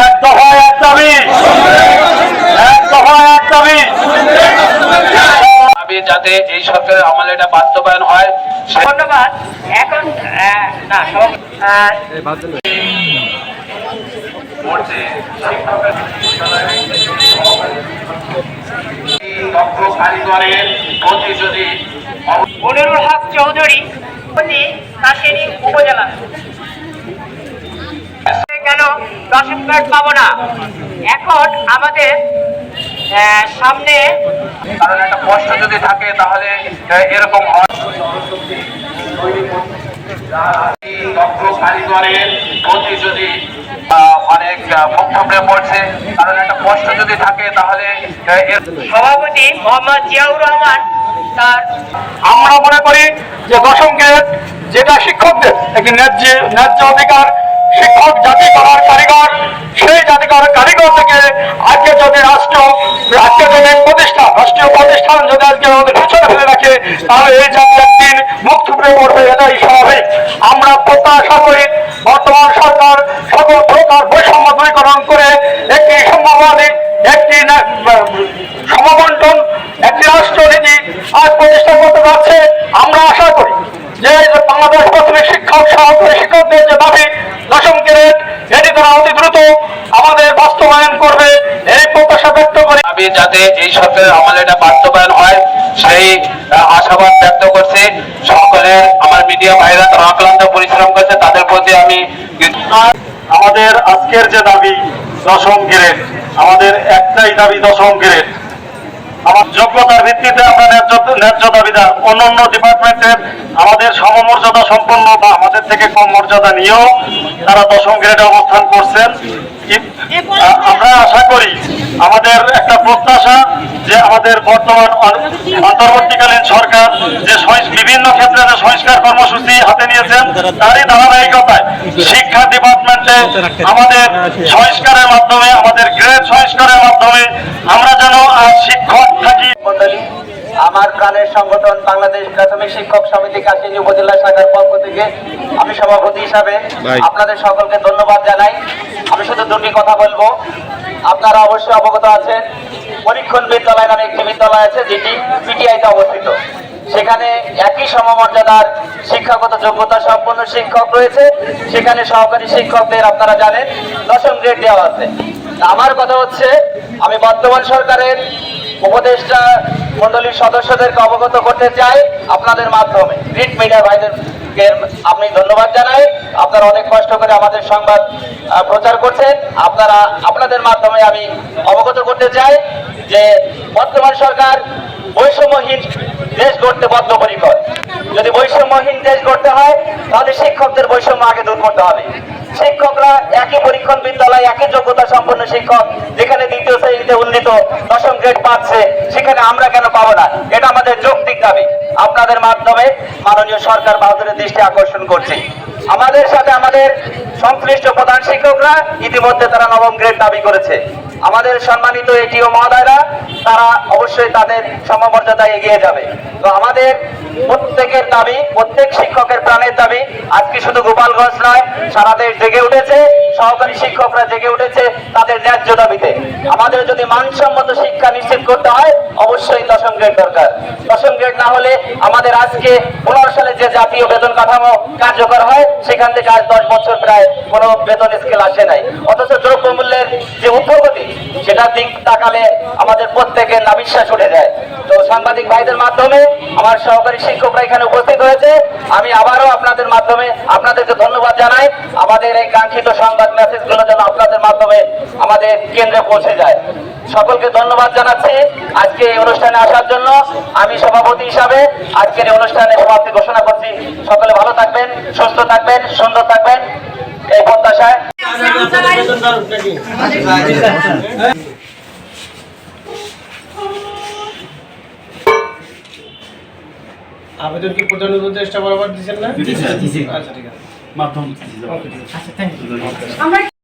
এক দফা এক দাবি এক দফা এক দাবি দাবি যাতে এই সরকারের আমলে এটা বাস্তবায়ন হয় ধন্যবাদ। এখন না সভাপতি আহ, মরছে শিক্ষকের দক্ষ কারিগরের প্রতি যদি মনিরুল হক চৌধুরী প্রতি কাশেরি উপজেলা দশম কার্ড পাবো না। এখন আমাদের আহ, সামনে কারণ একটা কষ্ট যদি থাকে তাহলে এরকম দক্ষ কারিগরের প্রতি যদি আহ, অনেক আহ, মুখ থুবড়ে পড়ছে কারণ একটা কষ্ট যদি থাকে তাহলে সভাপতি মোহাম্মদ জিয়াউর রহমান তার আমরা মনে করি যে দশম গ্রেড যেটা শিক্ষকদের একটি ন্যায্য ন্যায্য অধিকার শিক্ষক জাতি করার কারিগর, সেই জাতি করার কারিগর থেকে আজকে যদি রাষ্ট্র, আজকে যদি প্রতিষ্ঠান, রাষ্ট্রীয় প্রতিষ্ঠান যদি আজকে আমাদের পিছনে ফেলে রাখে, তাহলে এই জাতি একদিন মুখ থুবড়ে পড়বে, এটাই স্বাভাবিক। আমরা প্রত্যাশা করি বর্তমান সরকার সকল প্রকার বৈষম্য দূরীকরণ করে একটি সম্ভাবনা একটি সমবন্টন, একটি রাষ্ট্রনীতি আজ প্রতিষ্ঠা করতে যাচ্ছে। যে বাংলাদেশ প্রাথমিক শিক্ষক সহকারী শিক্ষকদের যে দাবি দশম গ্রেড এটি তারা অতি দ্রুত আমাদের বাস্তবায়ন করবে এই প্রত্যাশা ব্যক্ত করি। দাবি যাতে এই সরকারের আমলে এটা বাস্তবায়ন হয় সেই আশাবাদ ব্যক্ত করছে। সকলের আমার মিডিয়া ভাইরা তারা অক্লান্ত পরিশ্রম করছে তাদের প্রতি আমি আমাদের আজকের যে দাবি দশম গ্রেড আমাদের একটাই দাবি দশম গ্রেড। আমার যোগ্যতার ভিত্তিতে আমরা ন্যায্য ন্যায্য দাবিদার। অন্য অন্য ডিপার্টমেন্টের আমাদের সমমর্যাদা সম্পন্ন বা আমাদের থেকে কম মর্যাদা নিয়েও তারা দশম গ্রেডে অবস্থান করছেন। আমরা আশা করি আমাদের একটা প্রত্যাশা যে আমাদের বর্তমান অন্তর্বর্তীকালীন সরকার যে বিভিন্ন ক্ষেত্রে যে সংস্কার কর্মসূচি হাতে নিয়েছেন, তারই ধারাবাহিকতায় শিক্ষা ডিপার্টমেন্টে আমাদের সংস্কারের মাধ্যমে, আমাদের গ্রেড সংস্কারের মাধ্যমে আমরা যেন শিক্ষক আমার প্রাণের সংগঠন বাংলাদেশ প্রাথমিক শিক্ষক সমিতি কাশিনী উপজেলা শাখার পক্ষ থেকে আমি সভাপতি হিসাবে আপনাদের সকলকে ধন্যবাদ জানাই। আমি শুধু দুটি কথা বলব। আপনারা অবশ্যই অবগত আছেন পরীক্ষণ বিদ্যালয় নামে একটি বিদ্যালয় আছে যেটি পিটিআইতে অবস্থিত। সেখানে একই সমমর্যাদার শিক্ষাগত যোগ্যতা সম্পন্ন শিক্ষক রয়েছে। সেখানে সহকারী শিক্ষকদের আপনারা জানেন দশম গ্রেড দেওয়া আছে। আমার কথা হচ্ছে আমি বর্তমান সরকারের উপদেষ্টা মন্ডলীর সদস্যদেরকে অবগত করতে চাই আপনাদের মাধ্যমে। প্রিন্ট মিডিয়া ভাইদেরকে আমি ধন্যবাদ জানাই। আপনারা অনেক কষ্ট করে আমাদের সংবাদ প্রচার করছেন। আপনারা, আপনাদের মাধ্যমে আমি অবগত করতে চাই যে বর্তমান সরকার বৈষম্যহীন দেশ গড়তে বদ্ধপরিকর। যদি বৈষম্যহীন দেশ গড়তে হয়, তাহলে শিক্ষকদের বৈষম্য আগে দূর করতে হবে। শিক্ষকরা একই পরীক্ষণ বিদ্যালয় একই যোগ্যতা সম্পন্ন শিক্ষক দশম গ্রেড পাচ্ছে, সেখানে আমরা কেন পাবো না? এটা আমাদের যৌক্তিক দাবি। আপনাদের মাধ্যমে মাননীয় সরকার বাহাদুরের দৃষ্টি আকর্ষণ করছি। আমাদের সাথে আমাদের সংশ্লিষ্ট প্রধান শিক্ষকরা ইতিমধ্যে তারা নবম গ্রেড দাবি করেছে। আমাদের সম্মানিত এটিও মহোদয়রা, তারা অবশ্যই তাদের সমমর্যাদায় এগিয়ে যাবে। তো আমাদের প্রত্যেকের দাবি, প্রত্যেক শিক্ষকের প্রাণের দাবি, আজকে শুধু গোপালগঞ্জ নয়, সারা দেশ জেগে উঠেছে। সহকারী শিক্ষকরা জেগে উঠেছে তাদের ন্যায্য দাবিতে। আমাদের যদি মানসম্মত শিক্ষা নিশ্চিত করতে হয়, অবশ্যই দশম গ্রেড দরকার। দশম গ্রেড না হলে আমাদের আজকে পনেরো সালে যে জাতীয় বেতন কাঠামো কার্যকর হয়, সেখান থেকে আজ দশ বছর প্রায় কোনো বেতন স্কেল আসে নাই। অথচ দ্রব্যমূল্যের যে ঊর্ধ্বগতি, সেটার দিক তাকালে আমাদের প্রত্যেকের নাবিশ্বাস উঠে যায়। তো সাংবাদিক ভাইদের মাধ্যমে আমার সহকারী শিক্ষকরা এখানে উপস্থিত হয়েছে। আমি আবারও আপনাদের মাধ্যমে আপনাদেরকে ধন্যবাদ জানাই। আমাদের এই কাঙ্ক্ষিত সংবাদ মেসেজগুলো যেন আপনাদের মাধ্যমে আমাদের কেন্দ্রে পৌঁছে যায়। সকলকে ধন্যবাদ জানাচ্ছি আজকে এই অনুষ্ঠানে আসার জন্য। আমি সভাপতি হিসাবে আজকের এই অনুষ্ঠানে সমাপ্তি ঘোষণা করছি। সকলে ভালো থাকবেন, সুস্থ থাকবেন, সুন্দর থাকবেন। এই প্রত্যাশায় আবেদন কি প্রধান উপদেষ্টা বরাবর দিয়েছেন না? আচ্ছা ঠিক আছে। মাধ্যম আচ্ছা থ্যাংক আছে